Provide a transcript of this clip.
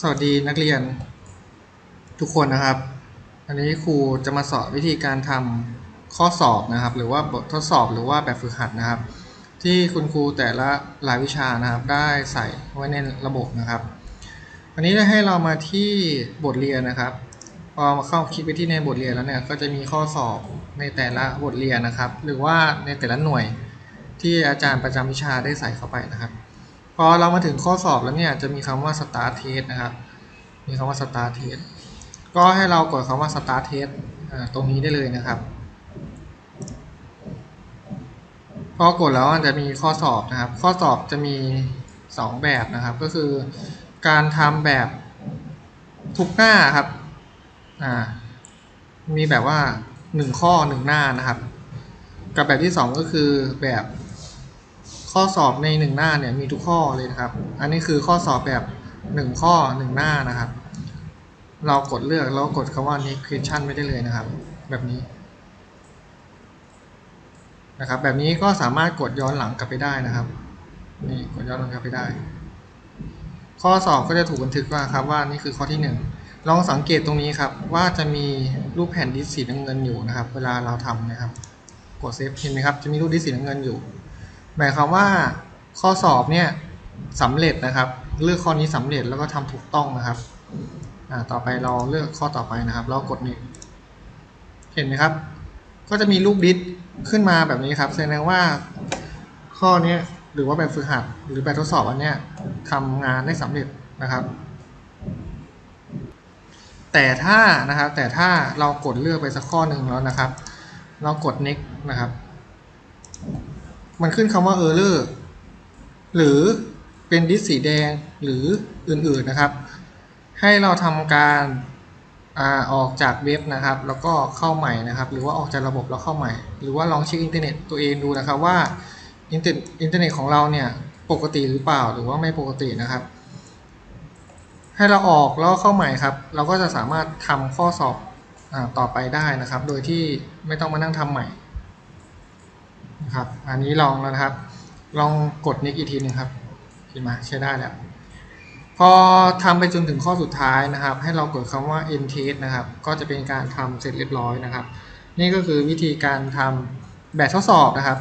สวัสดีนักเรียนทุกคนนะครับ อันนี้ครูจะมาสอนวิธีการทำข้อสอบนะครับ หรือว่าบททดสอบหรือว่าแบบฝึกหัดนะครับ ที่คุณครูแต่ละรายวิชานะครับ ได้ใส่ไว้ในระบบนะครับ อันนี้ได้ให้เรามาที่บทเรียนนะครับ พอมาเข้าคลิกไปที่ในบทเรียนแล้วเนี่ยก็จะมีข้อสอบในแต่ละบทเรียนนะครับ หรือว่าในแต่ละหน่วยที่อาจารย์ประจำวิชาได้ใส่เข้าไปนะครับ พอเรามาถึงข้อสอบแล้วเนี่ยจะมีคำว่า start test นะครับ มีคำว่า start test ก็ให้เรากดคำว่า start test ตรงนี้ได้เลยนะครับ พอกดแล้วมันจะมีข้อสอบนะครับ ข้อสอบจะมี 2 แบบนะครับ ก็คือการทำแบบทุกหน้าครับ อ่า มีแบบว่า 1 ข้อ 1 หน้านะครับ กับแบบที่ 2 ก็คือแบบ ข้อสอบใน1หน้าเนี่ยมีทุกข้อเลยนะครับ อันนี้คือข้อสอบแบบ1ข้อ1หน้านะครับ เรากดเลือกแล้วกดคำว่า next question ไม่ได้เลยนะครับ แบบนี้นะครับ แบบนี้ก็สามารถกดย้อนหลังกลับไปได้นะครับ นี่กดย้อนหลังกลับไปได้ ข้อสอบก็จะถูกบันทึกว่าครับว่านี่คือข้อที่ 1 ลองสังเกตตรงนี้ครับ ว่าจะมีรูปแผ่นดิสสีน้ำเงินอยู่นะครับ เวลาเราทำนะครับ กดเซฟเห็นไหมครับ จะมีรูปดิสสีน้ำเงินอยู่ หมายความว่าข้อสอบเนี่ยสำเร็จนะครับ เลือกข้อนี้สำเร็จแล้วก็ทำถูกต้องนะครับต่อไปเราเลือกข้อต่อไปนะครับเรากดนี้เห็นไหมครับ ก็จะมีรูปดิสขึ้นมาแบบนี้ครับแสดงว่าข้อนี้หรือว่าแบบฝึกหัดหรือแบบทดสอบอันเนี้ยทำงานได้สำเร็จนะครับ แต่ถ้านะครับแต่ถ้าเรากดเลือกไปสักข้อหนึ่งแล้วนะครับ เรากด next นะครับ มันขึ้นคำว่า error หรือเป็นดิสสีแดงหรืออื่นๆนะครับ ให้เราทำการอาออกจากเว็บนะครับ แล้วก็เข้าใหม่นะครับ หรือว่าออกจากระบบแล้วเข้าใหม่ หรือว่าลองเช็คอินเทอร์เน็ตตัวเองดูนะครับว่าอินเทอร์อินเทอร์เน็ตของเราเนี่ยปกติหรือเปล่าหรือว่าไม่ปกตินะครับ ให้เราออกแล้วเข้าใหม่ครับ เราก็จะสามารถทำข้อสอบอต่อไปได้นะครับ โดยที่ไม่ต้องมานั่งทำใหม่ ครับ อันนี้ลองแล้วนะครับ ลองกดนิกอีกทีหนึงครับขึ้นมาใช้ได้แล้ว พอทำไปจนถึงข้อสุดท้ายนะครับ ให้เรากดคำว่า end test นะครับ ก็จะเป็นการทำเสร็จเรียบร้อยนะครับ นี่ก็คือวิธีการทำแบบทดสอบนะครับ